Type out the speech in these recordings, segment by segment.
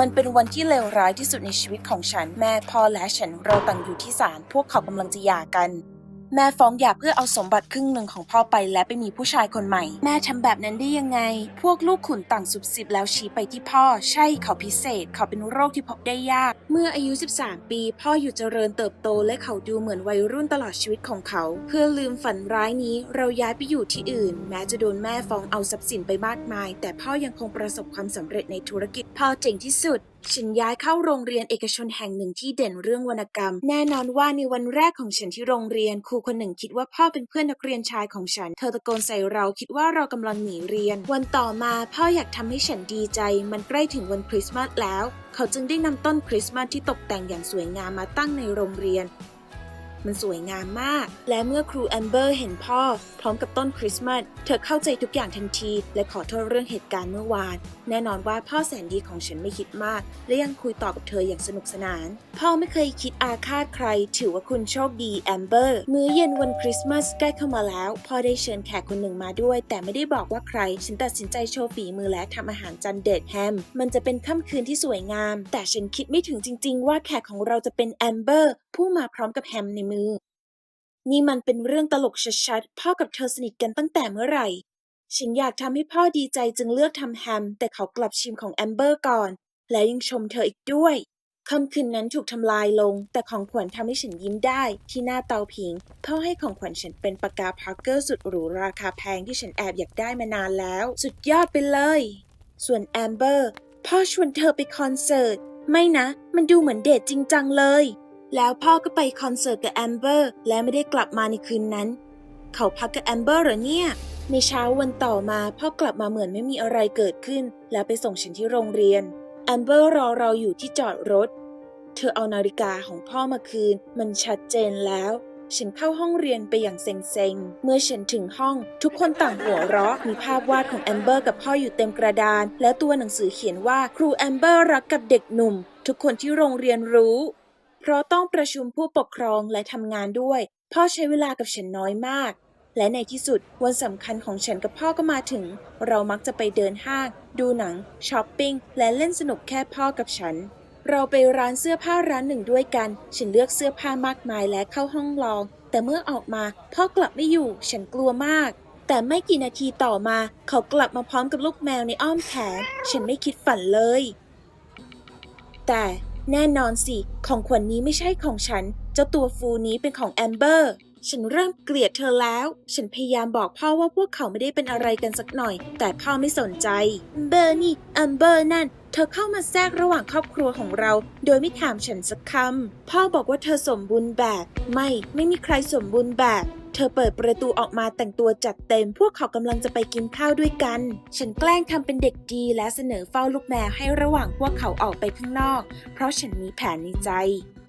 มันเป็นวันที่เลวร้ายที่สุดในชีวิตของฉัน แม่พ่อและฉันเราต่างอยู่ที่ศาลพวกเขากำลังจะหย่ากัน แม่ฟ้องหย่าเพื่อเอาสมบัติครึ่งหนึ่งของพ่อไปและไปมีผู้ชายคนใหม่ แม่ทำแบบนั้นได้ยังไง พวกลูกขุนต่างสุบสิบแล้วชี้ไปที่พ่อ ใช่เขาพิเศษ เขาเป็นโรคที่พบได้ยาก เมื่ออายุ 13 ปี พ่ออยู่เจริญเติบโตและเขาดูเหมือนวัยรุ่นตลอดชีวิตของเขา เพื่อลืมฝันร้ายนี้เราย้ายไปอยู่ที่อื่น แม้จะโดนแม่ฟ้องเอาทรัพย์สินไปมากมาย แต่พ่อยังคงประสบความสำเร็จในธุรกิจพ่อเจ๋งที่สุด ฉันย้ายเข้าโรงเรียนเอกชนแห่งหนึ่งที่เด่นเรื่องวรรณกรรม แน่นอนว่าในวันแรกของฉันที่โรงเรียน ครูคนหนึ่งคิดว่าพ่อเป็นเพื่อนนักเรียนชายของฉัน เธอตะโกนใส่เราคิดว่าเรากำลังหนีเรียน วันต่อมาพ่ออยากทำให้ฉันดีใจ มันใกล้ถึงวันคริสต์มาสแล้ว เขาจึงได้นำต้นคริสต์มาสที่ตกแต่งอย่างสวยงามมาตั้งในโรงเรียนมันสวยงามมาก และเมื่อครูแอมเบอร์เห็นพ่อ พร้อมกับต้นคริสต์มาส เธอเข้าใจทุกอย่างทันที และขอโทษเรื่องเหตุการณ์เมื่อวานแน่นอนว่าพ่อแสนดีของฉันไม่คิดมาก และยังคุยต่อกับเธออย่างสนุกสนาน พ่อไม่เคยคิดอาฆาตใคร ถือว่าคุณโชคดีแอมเบอร์มื้อเย็นวันคริสต์มาสใกล้เข้ามาแล้ว พ่อได้เชิญแขกคนหนึ่งมาด้วย แต่ไม่ได้บอกว่าใคร ฉันตัดสินใจโชว์ฝีมือและทำอาหารจานเด็ดแฮม มันจะเป็นค่ำคืนที่สวยงาม แต่ฉันคิดไม่ถึงจริง ๆ ว่าแขกของเราจะเป็นแอมเบอร์ผู้มาพร้อมกับแฮมในมือนี่มันเป็นเรื่องตลกชัดๆ พ่อกับเธอสนิทกันตั้งแต่เมื่อไหร่ ฉันอยากทำให้พ่อดีใจจึงเลือกทำแฮม แต่เขากลับชิมของแอมเบอร์ก่อน และยังชมเธออีกด้วยค่ำคืนนั้นถูกทำลายลง แต่ของขวัญทำให้ฉันยิ้มได้ ที่หน้าเตาผิงพ่อให้ของขวัญฉันเป็นปากกาพาร์เกอร์สุดหรูราคาแพงที่ฉันแอบอยากได้มานานแล้ว สุดยอดไปเลย ส่วนแอมเบอร์พ่อชวนเธอไปคอนเสิร์ต ไม่นะ มันดูเหมือนเดทจริงจังเลย แล้วพ่อก็ไปคอนเสิร์ตกับแอมเบอร์และไม่ได้กลับมาในคืนนั้น เขาพักกับแอมเบอร์เหรอเนี่ย ในเช้าวันต่อมาพ่อกลับมาเหมือนไม่มีอะไรเกิดขึ้น แล้วไปส่งฉันที่โรงเรียนแอมเบอร์รอเราอยู่ที่จอดรถ เธอเอานาฬิกาของพ่อมาคืน มันชัดเจนแล้ว ฉันเข้าห้องเรียนไปอย่างเซ็งๆ เมื่อฉันถึงห้องทุกคนต่างหัวเราะ มีภาพวาดของแอมเบอร์กับพ่ออยู่เต็มกระดาน และตัวหนังสือเขียนว่าครูแอมเบอร์รักกับเด็กหนุ่ม ทุกคนที่โรงเรียนรู้ เพราะต้องประชุมผู้ปกครองและทำงานด้วย พ่อใช้เวลากับฉันน้อยมาก และในที่สุดวันสำคัญของฉันกับพ่อก็มาถึง เรามักจะไปเดินห้าง ดูหนังช้อปปิ้งและเล่นสนุกแค่พ่อกับฉัน เราไปร้านเสื้อผ้าร้านหนึ่งด้วยกัน ฉันเลือกเสื้อผ้ามากมายและเข้าห้องลอง แต่เมื่อออกมาพ่อกลับไม่อยู่ ฉันกลัวมากแต่ไม่กี่นาทีต่อมา เขากลับมาพร้อมกับลูกแมวในอ้อมแขน ฉันไม่คิดฝันเลย แต่แน่นอนสิ ของขวัญนนี้ไม่ใช่ของฉัน เจ้าตัวฟูนี้เป็นของแอมเบอร์ ฉันเริ่มเกลียดเธอแล้ว ฉันพยายามบอกพ่อว่าพวกเขาไม่ได้เป็นอะไรกันสักหน่อย แต่พ่อไม่สนใจ เบอร์นี่แอมเบอร์นั่น เธอเข้ามาแทรกระหว่างครอบครัวของเรา โดยไม่ถามฉันสักคำ พ่อบอกว่าเธอสมบูรณ์แบบ ไม่ ไม่มีใครสมบูรณ์แบบเธอเปิดประตูออกมาแต่งตัวจัดเต็ม พวกเขากำลังจะไปกินข้าวด้วยกัน ฉันแกล้งทำเป็นเด็กดีและเสนอเฝ้าลูกแมวให้ระหว่างพวกเขาออกไปข้างนอก เพราะฉันมีแผนในใจ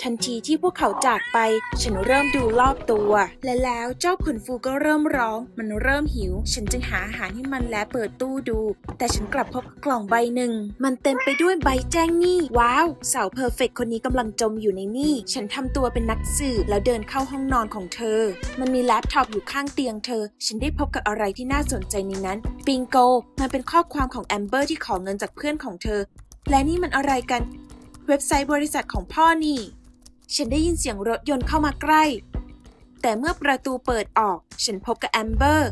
ทันทีที่พวกเขาจากไป ฉันเริ่มดูรอบตัว และแล้วเจ้าขนฟูก็เริ่มร้อง มันเริ่มหิว ฉันจึงหาอาหารให้มันและเปิดตู้ดู แต่ฉันกลับพบกับกล่องใบหนึ่ง มันเต็มไปด้วยใบแจ้งหนี้ ว้าว สาวเพอร์เฟกคนนี้กำลังจมอยู่ในหนี้ ฉันทำตัวเป็นนักสืบแล้วเดินเข้าห้องนอนของเธอ มันมีแล็ปท็อปอยู่ข้างเตียงเธอ ฉันได้พบกับอะไรที่น่าสนใจในนั้น ปิงโก มันเป็นข้อความของแอมเบอร์ที่ขอเงินจากเพื่อนของเธอ และนี่มันอะไรกัน เว็บไซต์บริษัทของพ่อนี่ ฉันได้ยินเสียงรถยนต์เข้ามาใกล้ แต่เมื่อประตูเปิดออก ฉันพบกับแอมเบอร์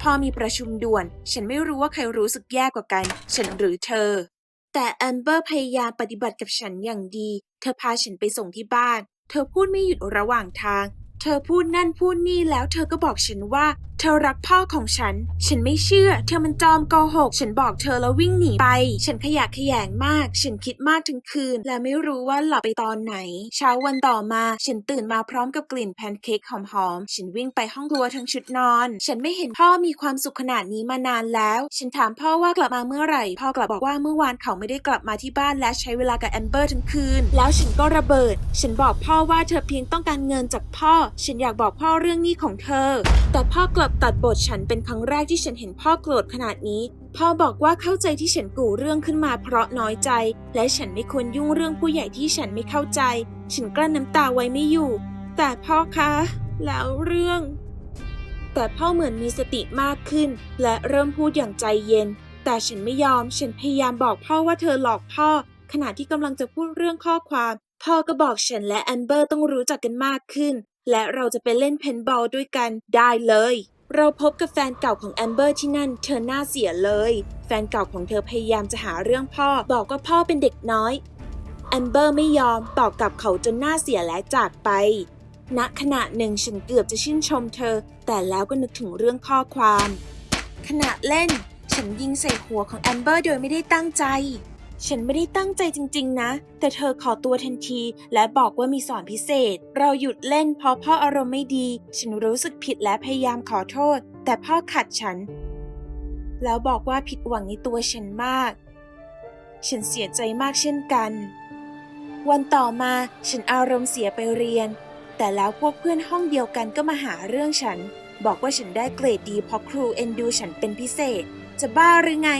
พอมีประชุมด่วน ฉันไม่รู้ว่าใครรู้สึกแย่กว่ากัน ฉันหรือเธอ แต่แอมเบอร์พยายามปฏิบัติกับฉันอย่างดี เธอพาฉันไปส่งที่บ้าน เธอพูดไม่หยุดระหว่างทาง เธอพูดนั่นพูดนี่แล้วเธอก็บอกฉันว่า เธอรักพ่อของฉัน ฉันไม่เชื่อ เธอมันจอมโกหก ฉันบอกเธอแล้ววิ่งหนีไป ฉันขยะแขยงมาก ฉันคิดมากทั้งคืน และไม่รู้ว่าหลับไปตอนไหน เช้าวันต่อมา ฉันตื่นมาพร้อมกับกลิ่นแพนเค้กหอมๆ ฉันวิ่งไปห้องครัวทั้งชุดนอน ฉันไม่เห็นพ่อมีความสุขขนาดนี้มานานแล้ว ฉันถามพ่อว่ากลับมาเมื่อไหร่ พ่อกลับบอกว่าเมื่อวานเขาไม่ได้กลับมาที่บ้านและใช้เวลากับแอมเบอร์ทั้งคืน แล้วฉันก็ระเบิด ฉันบอกพ่อว่าเธอเพียงต้องการเงินจากพ่อ ฉันอยากบอกพ่อเรื่องนี้ของเธอ แต่พ่อกลับตัดบทฉันเป็นครั้งแรกที่ฉันเห็นพ่อโกรธขนาดนี้ พ่อบอกว่าเข้าใจที่ฉันกู่เรื่องขึ้นมาเพราะน้อยใจ และฉันไม่ควรยุ่งเรื่องผู้ใหญ่ที่ฉันไม่เข้าใจ ฉันกลั้นน้ำตาไว้ไม่อยู่ แต่พ่อคะ แล้วเรื่อง แต่พ่อเหมือนมีสติมากขึ้น และเริ่มพูดอย่างใจเย็น แต่ฉันไม่ยอม ฉันพยายามบอกพ่อว่าเธอหลอกพ่อ ขณะที่กำลังจะพูดเรื่องข้อความ พ่อก็บอกฉันและแอมเบอร์ต้องรู้จักกันมากขึ้นและเราจะไปเล่นเพนบอลด้วยกันได้เลย เราพบกับแฟนเก่าของแอมเบอร์ที่นั่น เธอหน้าเสียเลย แฟนเก่าของเธอพยายามจะหาเรื่องพ่อ บอกว่าพ่อเป็นเด็กน้อย แอมเบอร์ไม่ยอมตอบกลับเขาจนหน้าเสียและจากไป ณ ขณะหนึ่งฉันเกือบจะชื่นชมเธอ แต่แล้วก็นึกถึงเรื่องข้อความ ขณะเล่น ฉันยิงใส่หัวของแอมเบอร์โดยไม่ได้ตั้งใจ ฉันไม่ได้ตั้งใจจริง ๆ นะ แต่เธอขอตัวทันที และบอกว่ามีสอนพิเศษ เราหยุดเล่นเพราะพ่ออารมณ์ไม่ดี ฉันรู้สึกผิดและพยายามขอโทษ แต่พ่อขัดฉัน แล้วบอกว่าผิดหวังในตัวฉันมาก ฉันเสียใจมากเช่นกัน วันต่อมาฉันอารมณ์เสียไปเรียน แต่แล้วพวกเพื่อนห้องเดียวกันก็มาหาเรื่องฉัน บอกว่าฉันได้เกรดดีเพราะครูเอ็นดูฉันเป็นพิเศษ จะบ้าหรือไง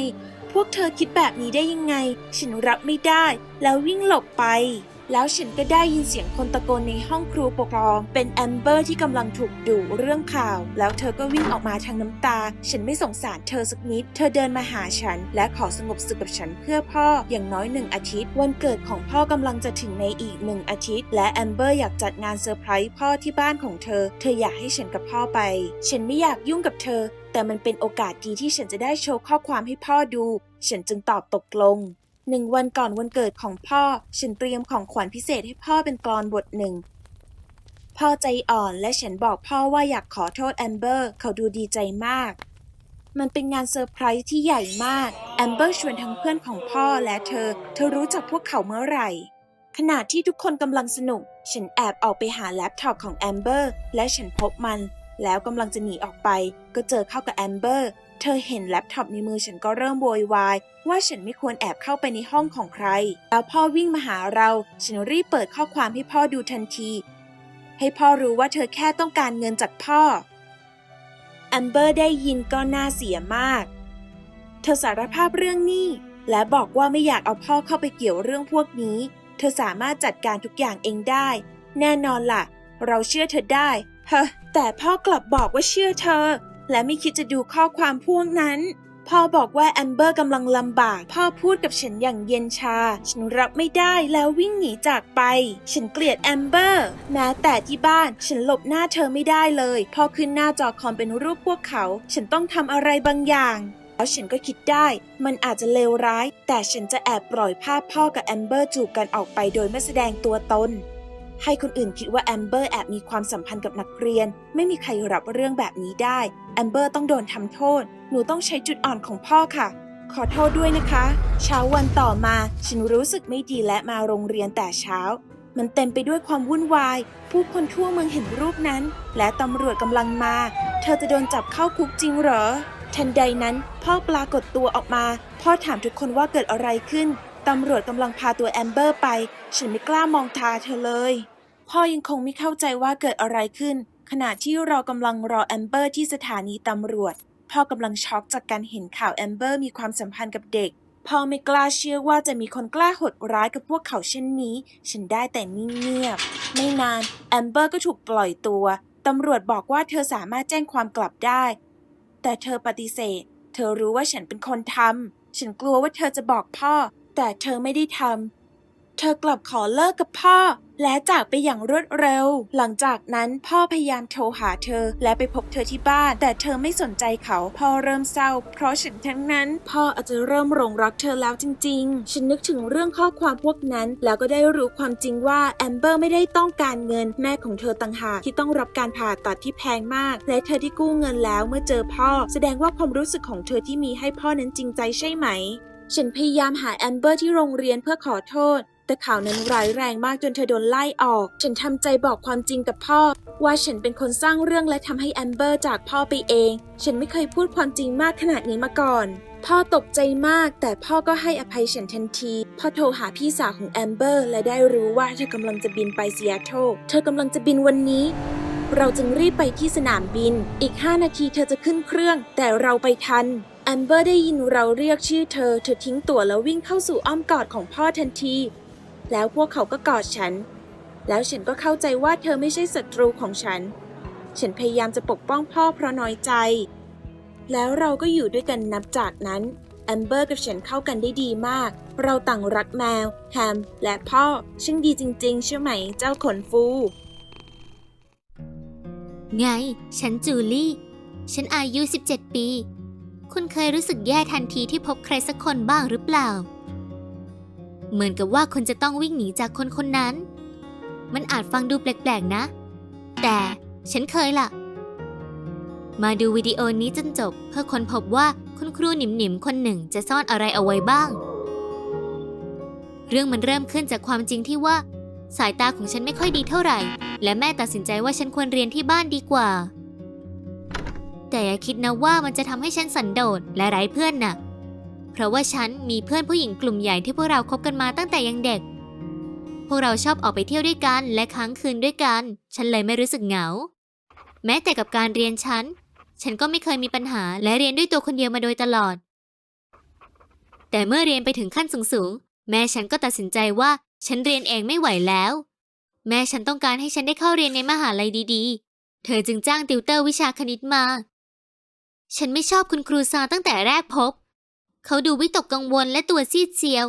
พวกเธอคิดแบบนี้ได้ยังไง ฉันรับไม่ได้ แล้ววิ่งหลบไป แล้วฉันก็ได้ยินเสียงคนตะโกนในห้องครูปกครอง เป็นแอมเบอร์ที่กำลังถูกดุเรื่องข่าว แล้วเธอก็วิ่งออกมาทางน้ำตา ฉันไม่สงสารเธอสักนิด เธอเดินมาหาฉัน และขอสงบศึกกับฉันเพื่อพ่ออย่างน้อยหนึ่งอาทิตย์ วันเกิดของพ่อกำลังจะถึงในอีกหนึ่งอาทิตย์ และแอมเบอร์อยากจัดงานเซอร์ไพรส์พ่อที่บ้านของเธอ เธออยากให้ฉันกับพ่อไป ฉันไม่อยากยุ่งกับเธอ แต่มันเป็นโอกาสดีที่ฉันจะได้โชว์ข้อความให้พ่อดู ฉันจึงตอบตกลง หนึ่งวันก่อนวันเกิดของพ่อ ฉันเตรียมของขวัญพิเศษให้พ่อเป็นกลอนบทหนึ่ง พ่อใจอ่อนและฉันบอกพ่อว่าอยากขอโทษแอมเบอร์ เขาดูดีใจมาก มันเป็นงานเซอร์ไพรส์ที่ใหญ่มาก แอมเบอร์ชวนทั้งเพื่อนของพ่อและเธอ เธอรู้จักพวกเขาเมื่อไหร่ ขณะที่ทุกคนกำลังสนุก ฉันแอบออกไปหาแล็ปท็อปของแอมเบอร์และฉันพบมัน แล้วกำลังจะหนีออกไป ก็เจอเข้ากับแอมเบอร์ เธอเห็นแล็ปท็อปในมือฉันก็เริ่มโวยวายว่าฉันไม่ควรแอบเข้าไปในห้องของใคร แล้วพ่อวิ่งมาหาเรา ฉันรีบเปิดข้อความให้พ่อดูทันที ให้พ่อรู้ว่าเธอแค่ต้องการเงินจากพ่อแอมเบอร์ได้ยินก็น่าเสียมาก เธอสารภาพเรื่องนี้ และบอกว่าไม่อยากเอาพ่อเข้าไปเกี่ยวเรื่องพวกนี้ เธอสามารถจัดการทุกอย่างเองได้ แน่นอนล่ะ เราเชื่อเธอได้ เฮ้อแต่พ่อกลับบอกว่าเชื่อเธอ และไม่คิดจะดูข้อความพวกนั้น พ่อบอกว่าแอมเบอร์กำลังลำบาก พ่อพูดกับฉันอย่างเย็นชา ฉันรับไม่ได้แล้ววิ่งหนีจากไป ฉันเกลียดแอมเบอร์แม้แต่ที่บ้าน ฉันหลบหน้าเธอไม่ได้เลย พอขึ้นหน้าจอคอมเป็นรูปพวกเขา ฉันต้องทำอะไรบางอย่างแล้วฉันก็คิดได้ มันอาจจะเลวร้าย แต่ฉันจะแอบปล่อยภาพพ่อกับแอมเบอร์จูบกันออกไปโดยไม่แสดงตัวตน ให้คนอื่นคิดว่าแอมเบอร์แอบมีความสัมพันธ์กับนักเรียน ไม่มีใครรับเรื่องแบบนี้ได้ แอมเบอร์ต้องโดนทำโทษ หนูต้องใช้จุดอ่อนของพ่อค่ะ ขอโทษด้วยนะคะ เช้าวันต่อมา ฉันรู้สึกไม่ดีและมาโรงเรียนแต่เช้า มันเต็มไปด้วยความวุ่นวาย ผู้คนทั่วเมืองเห็นรูปนั้น และตำรวจกำลังมา เธอจะโดนจับเข้าคุกจริงเหรอ ทันใดนั้น พ่อปรากฏตัวออกมา พ่อถามทุกคนว่าเกิดอะไรขึ้นตำรวจกำลังพาตัวแอมเบอร์ไป ฉันไม่กล้ามองตาเธอเลย พ่อยังคงไม่เข้าใจว่าเกิดอะไรขึ้น ขณะที่เรากำลังรอแอมเบอร์ที่สถานีตำรวจ พ่อกำลังช็อกจากการเห็นข่าวแอมเบอร์มีความสัมพันธ์กับเด็ก พ่อไม่กล้าเชื่อว่าจะมีคนกล้าหดร้ายกับพวกเขาเช่นนี้ ฉันได้แต่นิ่งเงียบ ไม่นานแอมเบอร์ก็ถูกปล่อยตัวตำรวจบอกว่าเธอสามารถแจ้งความกลับได้ แต่เธอปฏิเสธ เธอรู้ว่าฉันเป็นคนทำฉันกลัวว่าเธอจะบอกพ่อ แต่เธอไม่ได้ทำ เธอกลับขอเลิกกับพ่อ และจากไปอย่างรวดเร็ว หลังจากนั้นพ่อพยายามโทรหาเธอ และไปพบเธอที่บ้าน แต่เธอไม่สนใจเขา พ่อเริ่มเศร้า เพราะฉันทั้งนั้น พ่ออาจจะเริ่มหลงรักเธอแล้วจริง ๆ ฉันนึกถึงเรื่องข้อความพวกนั้น แล้วก็ได้รู้ความจริงว่าแอมเบอร์ไม่ได้ต้องการเงิน แม่ของเธอต่างหากที่ต้องรับการผ่าตัดที่แพงมาก และเธอที่กู้เงินแล้วเมื่อเจอพ่อ แสดงว่าความรู้สึกของเธอที่มีให้พ่อนั้นจริงใจใช่ไหมฉันพยายามหาแอมเบอร์ที่โรงเรียนเพื่อขอโทษ แต่ข่าวนั้นร้ายแรงมากจนเธอโดนไล่ออก ฉันทำใจบอกความจริงกับพ่อ ว่าฉันเป็นคนสร้างเรื่องและทำให้แอมเบอร์จากพ่อไปเอง ฉันไม่เคยพูดความจริงมากขนาดนี้มาก่อน พ่อตกใจมาก แต่พ่อก็ให้อภัยฉันทันที พ่อโทรหาพี่สาวของแอมเบอร์ และได้รู้ว่าเธอกำลังจะบินไปซีแอตเทิลเธอกำลังจะบินวันนี้เราจึงรีบไปที่สนามบิน อีก 5 นาทีเธอจะขึ้นเครื่อง แต่เราไปทัน แอมเบอร์ได้ยินเราเรียกชื่อเธอ เธอทิ้งตั๋วแล้ววิ่งเข้าสู่อ้อมกอดของพ่อทันที แล้วพวกเขาก็กอดฉัน แล้วฉันก็เข้าใจว่าเธอไม่ใช่ศัตรูของฉัน ฉันพยายามจะปกป้องพ่อเพราะน้อยใจ แล้วเราก็อยู่ด้วยกันนับจากนั้นแอมเบอร์กับฉันเข้ากันได้ดีมาก เราต่างรักแมว แฮม และพ่อช่างดีจริง ๆ ใช่ไหม เจ้าขนฟู ไง ฉันจูลี่ ฉันอายุ 17 ปี คุณเคยรู้สึกแย่ทันทีที่พบใครสักคนบ้างหรือเปล่า เหมือนกับว่าคุณจะต้องวิ่งหนีจากคนคนนั้น มันอาจฟังดูแปลกๆนะ แต่ฉันเคยล่ะ มาดูวิดีโอนี้จนจบ เพื่อค้นพบว่าคุณครูหนิมๆคนหนึ่งจะซ่อนอะไรเอาไว้บ้าง เรื่องมันเริ่มขึ้นจากความจริงที่ว่า สายตาของฉันไม่ค่อยดีเท่าไหร่ และแม่ตัดสินใจว่าฉันควรเรียนที่บ้านดีกว่า แต่อย่าคิดนะว่ามันจะทำให้ฉันสันโดษและไร้เพื่อนน่ะ เพราะว่าฉันมีเพื่อนผู้หญิงกลุ่มใหญ่ที่พวกเราคบกันมาตั้งแต่ยังเด็ก พวกเราชอบออกไปเที่ยวด้วยกันและค้างคืนด้วยกัน ฉันเลยไม่รู้สึกเหงา แม้แต่กับการเรียนฉัน ฉันก็ไม่เคยมีปัญหาและเรียนด้วยตัวคนเดียวมาโดยตลอด แต่เมื่อเรียนไปถึงขั้นสูงๆ แม่ฉันก็ตัดสินใจว่าฉันเรียนเองไม่ไหวแล้ว แม่ฉันต้องการให้ฉันได้เข้าเรียนในมหาลัยดีๆ เธอจึงจ้างติวเตอร์วิชาคณิตมา ฉันไม่ชอบคุณครูซาตั้งแต่แรกพบ เขาดูวิตกกังวลและตัวซีดเซียว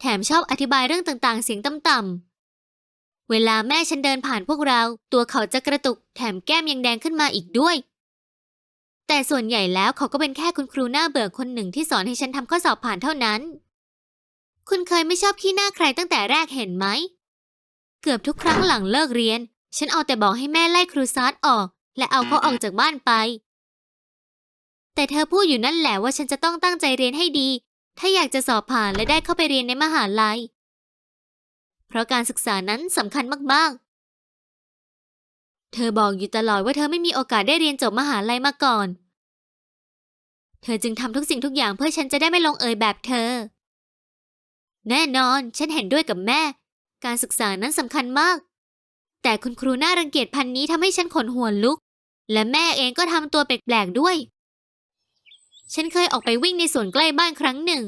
แถมชอบอธิบายเรื่องต่างๆ เสียงต่ำๆ เวลาแม่ฉันเดินผ่านพวกเรา ตัวเขาจะกระตุก แถมแก้มยังแดงขึ้นมาอีกด้วย แต่ส่วนใหญ่แล้วเขาก็เป็นแค่คุณครูหน้าเบื่อคนหนึ่งที่สอนให้ฉันทำข้อสอบผ่านเท่านั้น คุณเคยไม่ชอบขี้หน้าใครตั้งแต่แรกเห็นไหม เกือบทุกครั้งหลังเลิกเรียน ฉันเอาแต่บอกให้แม่ไล่ครูซาร์ดออก และเอาเขาออกจากบ้านไป แต่เธอพูดอยู่นั่นแหละว่าฉันจะต้องตั้งใจเรียนให้ดี ถ้าอยากจะสอบผ่านและได้เข้าไปเรียนในมหาลัย เพราะการศึกษานั้นสำคัญมากๆ เธอบอกอยู่ตลอดว่าเธอไม่มีโอกาสได้เรียนจบมหาลัยมาก่อน เธอจึงทำทุกสิ่งทุกอย่างเพื่อฉันจะได้ไม่ลงเอยแบบเธอ แน่นอน ฉันเห็นด้วยกับแม่ การศึกษานั้นสำคัญมาก แต่คุณครูน่ารังเกียจพันนี้ทำให้ฉันขนหัวลุก และแม่เองก็ทำตัวแปลกๆด้วย ฉันเคยออกไปวิ่งในสวนใกล้บ้านครั้งหนึ่ง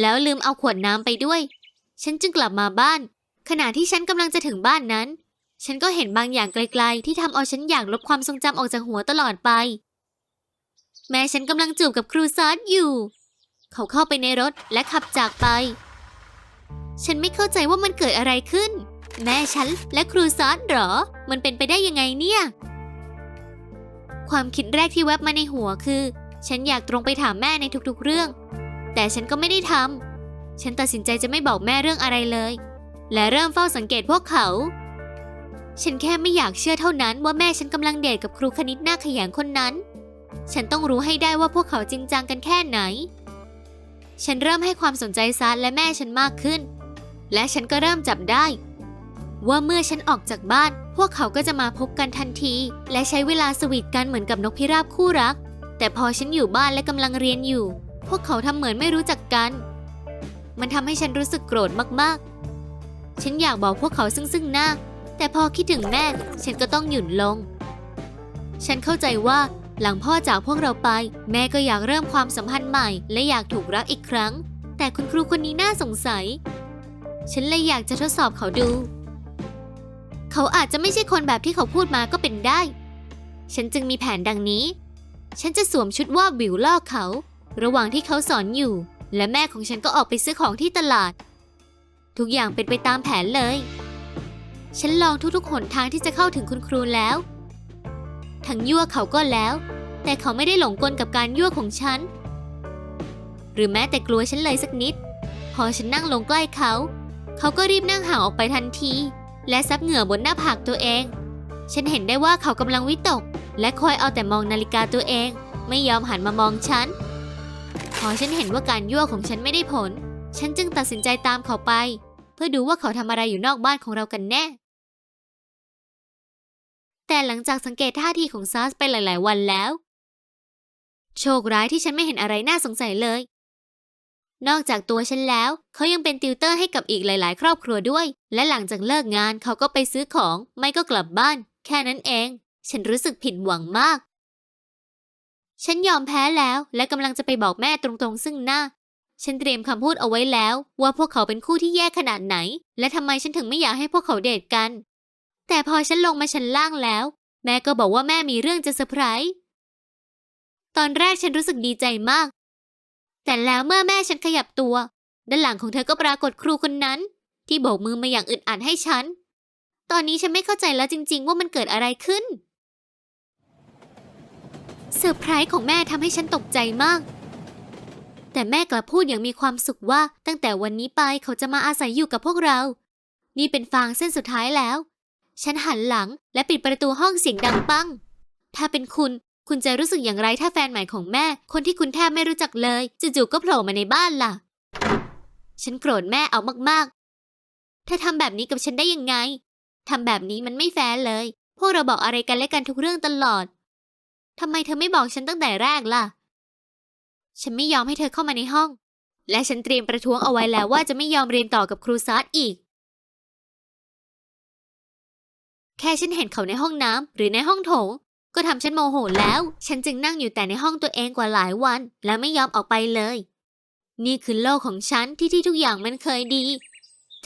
แล้วลืมเอาขวดน้ำไปด้วย ฉันจึงกลับมาบ้าน ขณะที่ฉันกำลังจะถึงบ้านนั้น ฉันก็เห็นบางอย่างไกลๆ ที่ทำเอาฉันอยากลบความทรงจำออกจากหัวตลอดไป แม่ฉันกำลังจูบกับครูซาร์ดอยู่ เขาเข้าไปในรถและขับจากไป ฉันไม่เข้าใจว่ามันเกิดอะไรขึ้น แม่ฉันและครูซาร์ดเหรอ มันเป็นไปได้ยังไงเนี่ย ความคิดแรกที่แวบมาในหัวคือ ฉันอยากตรงไปถามแม่ในทุกๆเรื่อง แต่ฉันก็ไม่ได้ทำ ฉันตัดสินใจจะไม่บอกแม่เรื่องอะไรเลย และเริ่มเฝ้าสังเกตพวกเขา ฉันแค่ไม่อยากเชื่อเท่านั้นว่าแม่ฉันกำลังเดทกับครูคณิตหน้าขยันคนนั้น ฉันต้องรู้ให้ได้ว่าพวกเขาจริงจังกันแค่ไหน ฉันเริ่มให้ความสนใจซัดและแม่ฉันมากขึ้น และฉันก็เริ่มจับได้ ว่าเมื่อฉันออกจากบ้าน พวกเขาก็จะมาพบกันทันที และใช้เวลาสวีทกันเหมือนกับนกพิราบคู่รัก แต่พอฉันอยู่บ้านและกำลังเรียนอยู่ พวกเขาทำเหมือนไม่รู้จักกัน มันทำให้ฉันรู้สึกโกรธมากๆ ฉันอยากบอกพวกเขาซึ่งซึ่งหน้า แต่พอคิดถึงแม่ ฉันก็ต้องหยุดลง ฉันเข้าใจว่าหลังพ่อจากพวกเราไป แม่ก็อยากเริ่มความสัมพันธ์ใหม่ และอยากถูกรักอีกครั้ง แต่คุณครูคนนี้น่าสงสัย ฉันเลยอยากจะทดสอบเขาดู เขาอาจจะไม่ใช่คนแบบที่เขาพูดมาก็เป็นได้ ฉันจึงมีแผนดังนี้ ฉันจะสวมชุดว่าวิวล่อเขา ระหว่างที่เขาสอนอยู่ และแม่ของฉันก็ออกไปซื้อของที่ตลาด ทุกอย่างเป็นไปตามแผนเลย ฉันลองทุกๆหนทางที่จะเข้าถึงคุณครูแล้ว ทั้งยั่วเขาก็แล้ว แต่เขาไม่ได้หลงกลกับการยั่วของฉัน หรือแม้แต่กลัวฉันเลยสักนิด พอฉันนั่งลงใกล้เขา เขาก็รีบนั่งห่างออกไปทันที และซับเหงื่อบนหน้าผากตัวเอง ฉันเห็นได้ว่าเขากำลังวิตก และคอยเอาแต่มองนาฬิกาตัวเอง ไม่ยอมหันมามองฉัน พอฉันเห็นว่าการยั่วของฉันไม่ได้ผล ฉันจึงตัดสินใจตามเขาไป เพื่อดูว่าเขาทำอะไรอยู่นอกบ้านของเรากันแน่ แต่หลังจากสังเกตท่าทีของซัสไปหลาย ๆ วันแล้ว โชคร้ายที่ฉันไม่เห็นอะไรน่าสงสัยเลย นอกจากตัวฉันแล้ว เขายังเป็นติวเตอร์ให้กับอีกหลาย ๆ ครอบครัวด้วย และหลังจากเลิกงานเขาก็ไปซื้อของ ไม่ก็กลับบ้าน แค่นั้นเอง ฉันรู้สึกผิดหวังมาก ฉันยอมแพ้แล้ว และกำลังจะไปบอกแม่ตรงๆ ซึ่งหน้า ฉันเตรียมคำพูดเอาไว้แล้ว ว่าพวกเขาเป็นคู่ที่แย่ขนาดไหน และทำไมฉันถึงไม่อยากให้พวกเขาเดทกัน แต่พอฉันลงมาชั้นล่างแล้ว แม่ก็บอกว่าแม่มีเรื่องจะเซอร์ไพรส์ตอนแรกฉันรู้สึกดีใจมาก แต่แล้วเมื่อแม่ฉันขยับตัว ด้านหลังของเธอก็ปรากฏครูคนนั้น ที่โบกมือมาอย่างอึดอัดให้ฉัน ตอนนี้ฉันไม่เข้าใจแล้วจริง ๆ ว่ามันเกิดอะไรขึ้นเซอร์ไพรส์ของแม่ทำให้ฉันตกใจมาก แต่แม่กลับพูดอย่างมีความสุขว่าตั้งแต่วันนี้ไปเขาจะมาอาศัยอยู่กับพวกเรา นี่เป็นฟางเส้นสุดท้ายแล้ว ฉันหันหลังและปิดประตูห้องเสียงดังปัง ถ้าเป็นคุณ คุณจะรู้สึกอย่างไรถ้าแฟนใหม่ของแม่ คนที่คุณแทบไม่รู้จักเลยจู่ๆก็โผล่มาในบ้านล่ะ ฉันโกรธแม่เอามากๆเธอทำแบบนี้กับฉันได้ยังไงทำแบบนี้มันไม่แฟร์เลย พวกเราบอกอะไรกันและกันทุกเรื่องตลอดทำไมเธอไม่บอกฉันตั้งแต่แรกล่ะ ฉันไม่ยอมให้เธอเข้ามาในห้อง และฉันเตรียมประท้วงเอาไว้แล้วว่าจะไม่ยอมเรียนต่อกับครูซาร์อีก แค่ฉันเห็นเขาในห้องน้ำหรือในห้องโถง ก็ทำฉันโมโหแล้ว ฉันจึงนั่งอยู่แต่ในห้องตัวเองกว่าหลายวัน และไม่ยอมออกไปเลย นี่คือโลกของฉันที่ที่ทุกอย่างมันเคยดี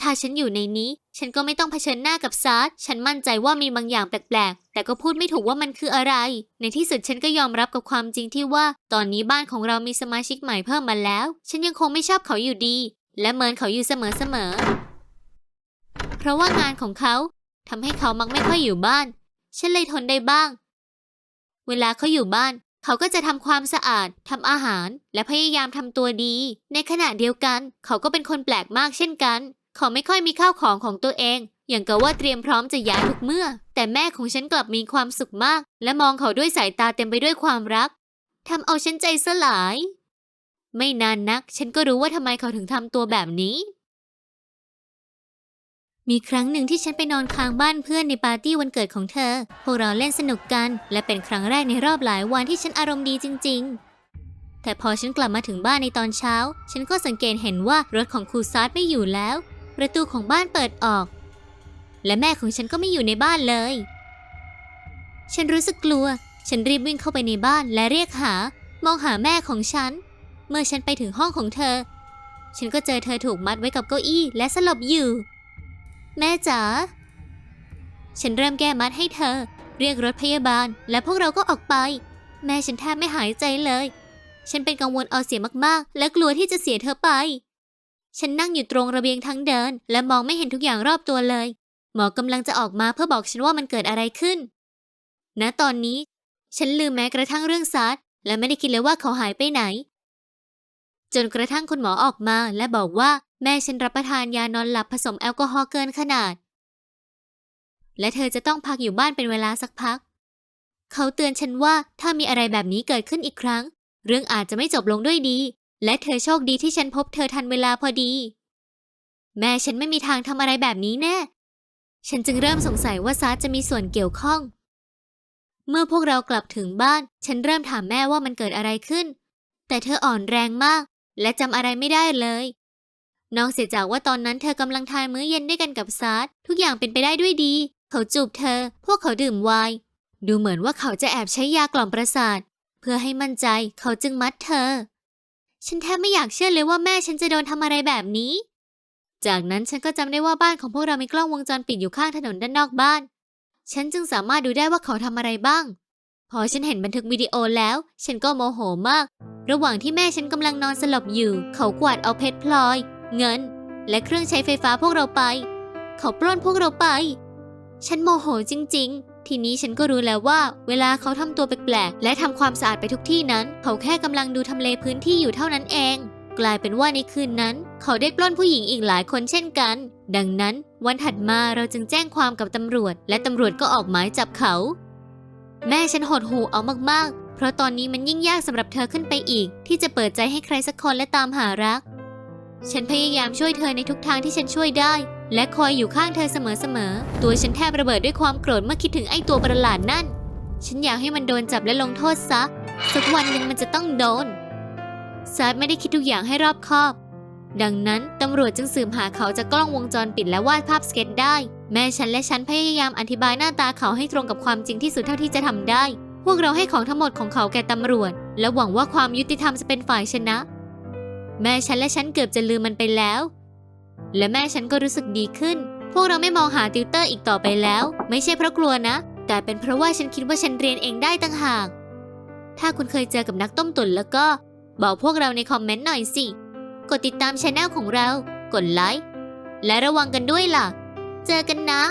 ถ้าฉันอยู่ในนี้ ฉันก็ไม่ต้องเผชิญหน้ากับซาร์ฉันมั่นใจว่ามีบางอย่างแปลกๆ แต่ก็พูดไม่ถูกว่ามันคืออะไร ในที่สุดฉันก็ยอมรับกับความจริงที่ว่า ตอนนี้บ้านของเรามีสมาชิกใหม่เพิ่มมาแล้ว ฉันยังคงไม่ชอบเขาอยู่ดี และเมินเขาอยู่เสมอๆ เพราะว่างานของเขาทำให้เขามักไม่ค่อยอยู่บ้าน ฉันเลยทนได้บ้าง เวลาเขาอยู่บ้าน เขาก็จะทำความสะอาดทำอาหาร และพยายามทำตัวดี ในขณะเดียวกัน เขาก็เป็นคนแปลกมากเช่นกัน เขาไม่ค่อยมีข้าวของของตัวเอง อย่างกับว่าเตรียมพร้อมจะย้ายทุกเมื่อ แต่แม่ของฉันกลับมีความสุขมาก และมองเขาด้วยสายตาเต็มไปด้วยความรักทำเอาฉันใจสลาย ไม่นานนัก ฉันก็รู้ว่าทำไมเขาถึงทำตัวแบบนี้ มีครั้งหนึ่งที่ฉันไปนอนค้างบ้านเพื่อนในปาร์ตี้วันเกิดของเธอ พวกเราเล่นสนุกกัน และเป็นครั้งแรกในรอบหลายวันที่ฉันอารมณ์ดีจริง ๆ แต่พอฉันกลับมาถึงบ้านในตอนเช้า ฉันก็สังเกตเห็นว่ารถของครูซาร์ดไม่อยู่แล้ว ประตูของบ้านเปิดออก และแม่ของฉันก็ไม่อยู่ในบ้านเลย ฉันรู้สึกกลัว ฉันรีบวิ่งเข้าไปในบ้านและเรียกหา มองหาแม่ของฉัน เมื่อฉันไปถึงห้องของเธอ ฉันก็เจอเธอถูกมัดไว้กับเก้าอี้และสลบอยู่ แม่จ๋า ฉันเริ่มแก้มัดให้เธอ เรียกรถพยาบาล และพวกเราก็ออกไป แม่ฉันแทบไม่หายใจเลย ฉันเป็นกังวลเอาเสียมากๆ และกลัวที่จะเสียเธอไป ฉันนั่งอยู่ตรงระเบียงทั้งเดิน และมองไม่เห็นทุกอย่างรอบตัวเลย หมอกำลังจะออกมาเพื่อบอกฉันว่ามันเกิดอะไรขึ้น ณ ตอนนี้ ฉันลืมแม้กระทั่งเรื่องซัดและไม่ได้คิดเลยว่าเขาหายไปไหน จนกระทั่งคุณหมอออกมาและบอกว่าแม่ฉันรับประทานยานอนหลับผสมแอลกอฮอล์เกินขนาด และเธอจะต้องพักอยู่บ้านเป็นเวลาสักพัก เขาเตือนฉันว่าถ้ามีอะไรแบบนี้เกิดขึ้นอีกครั้ง เรื่องอาจจะไม่จบลงด้วยดี และเธอโชคดีที่ฉันพบเธอทันเวลาพอดี แม่ฉันไม่มีทางทำอะไรแบบนี้แน่ ฉันจึงเริ่มสงสัยว่าซาร์จะมีส่วนเกี่ยวข้อง เมื่อพวกเรากลับถึงบ้าน ฉันเริ่มถามแม่ว่ามันเกิดอะไรขึ้น แต่เธออ่อนแรงมาก และจำอะไรไม่ได้เลย นอกเสียจากว่าตอนนั้นเธอกำลังทานมื้อเย็นด้วยกันกับซาร์ดทุกอย่างเป็นไปได้ด้วยดี เขาจูบเธอ พวกเขาดื่มไวน์ดูเหมือนว่าเขาจะแอบใช้ยากล่อมประสาท เพื่อให้มั่นใจเขาจึงมัดเธอ ฉันแทบไม่อยากเชื่อเลยว่าแม่ฉันจะโดนทำอะไรแบบนี้ จากนั้นฉันก็จำได้ว่าบ้านของพวกเรามีกล้องวงจรปิดอยู่ข้างถนนด้านนอกบ้าน ฉันจึงสามารถดูได้ว่าเขาทำอะไรบ้าง พอฉันเห็นบันทึกวิดีโอแล้ว ฉันก็โมโหมาก ระหว่างที่แม่ฉันกำลังนอนสลบอยู่ เขากวาดเอาเพชรพลอย เงิน และเครื่องใช้ไฟฟ้าพวกเราไป เขาปล้นพวกเราไป ฉันโมโหจริง ๆ ทีนี้ฉันก็รู้แล้วว่า เวลาเขาทำตัวแปลกๆและทำความสะอาดไปทุกที่นั้น เขาแค่กำลังดูทำเลพื้นที่อยู่เท่านั้นเอง กลายเป็นว่าในคืนนั้น เขาได้ปล้นผู้หญิงอีกหลายคนเช่นกัน ดังนั้น วันถัดมาเราจึงแจ้งความกับตำรวจ และตำรวจก็ออกหมายจับเขา แม่ฉันหดหูเอามากๆ เพราะตอนนี้มันยิ่งยากสำหรับเธอขึ้นไปอีก ที่จะเปิดใจให้ใครสักคนและตามหารัก ฉันพยายามช่วยเธอในทุกทางที่ฉันช่วยได้ และคอยอยู่ข้างเธอเสมอๆ ตัวฉันแทบระเบิดด้วยความโกรธเมื่อคิดถึงไอ้ตัวประหลาดนั่น ฉันอยากให้มันโดนจับและลงโทษซะ สักวันหนึ่งมันจะต้องโดนซาร์ดไม่ได้คิดทุกอย่างให้รอบคอบ ดังนั้นตำรวจจึงสืบหาเขาจากกล้องวงจรปิดและวาดภาพสเก็ตได้ แม่ฉันและฉันพยายามอธิบายหน้าตาเขาให้ตรงกับความจริงที่สุดเท่าที่จะทำได้ วกเราให้ของทั้งหมดของเขาแก่ตำรวจ และหวังว่าความยุติธรรมจะเป็นฝ่ายชนะ แม่ฉันและฉันเกือบจะลืมมันไปแล้ว และแม่ฉันก็รู้สึกดีขึ้น พวกเราไม่มองหาติวเตอร์อีกต่อไปแล้ว ไม่ใช่เพราะกลัวนะ แต่เป็นเพราะว่าฉันคิดว่าฉันเรียนเองได้ต่างหาก ถ้าคุณเคยเจอกับนักต้มตุ๋นแล้วก็ บอกพวกเราในคอมเมนต์หน่อยสิ กดติดตามช anel ของเรา กดไลค์และระวังกันด้วยล่ะ เจอกันนะ